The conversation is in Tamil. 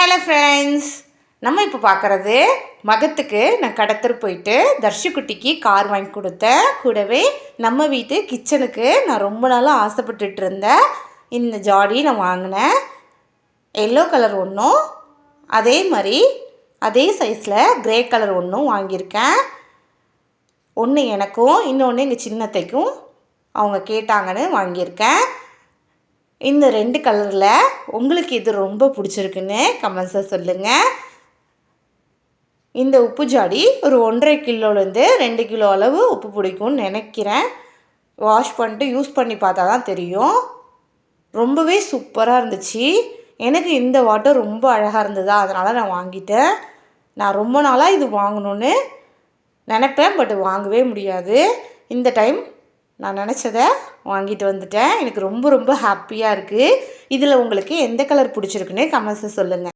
ஹலோ ஃப்ரெண்ட்ஸ் நம்ம இப்போ பார்க்குறது மகத்துக்கு நான் கடத்தர் போயிட்டு தர்ஷிக்குட்டிக்கு கார் வாங்கி கொடுத்தேன் கூடவே நம்ம வீட்டு கிச்சனுக்கு நான் ரொம்ப நாளாக ஆசைப்பட்டுட்டு இருந்தேன் இந்த ஜாடி நான் வாங்கினேன். எல்லோ கலர் ஒன்றும் அதே மாதிரி அதே சைஸில் க்ரே கலர் ஒன்றும் வாங்கியிருக்கேன். ஒன்று எனக்கும் இன்னொன்று எங்கள் சின்னத்தைக்கும் அவங்க கேட்டாங்கன்னு வாங்கியிருக்கேன். இந்த ரெண்டு கலரில் உங்களுக்கு இது ரொம்ப பிடிச்சிருக்குன்னு கமெண்ட்ஸை சொல்லுங்கள் இந்த உப்பு ஜாடி ஒரு ஒன்றரை கிலோலேருந்து ரெண்டு கிலோ அளவு உப்பு பிடிக்கும்னு நினைக்கிறேன். வாஷ் பண்ணிட்டு யூஸ் பண்ணி பார்த்தா தான் தெரியும். ரொம்பவே சூப்பராக இருந்துச்சு. எனக்கு இந்த வாட்டர் ரொம்ப அழகாக இருந்ததா அதனால் நான் வாங்கிட்டேன். நான் ரொம்ப நாளாக இது வாங்கணுன்னு நினப்பேன் பட் வாங்கவே முடியாது. இந்த டைம் நான் நினச்சதை வாங்கிட்டு வந்துட்டேன். எனக்கு ரொம்ப ரொம்ப ஹாப்பியாக இருக்குது இதில் உங்களுக்கு எந்த கலர் பிடிச்சிருக்குன்னு கமெண்ட்ஸை சொல்லுங்கள்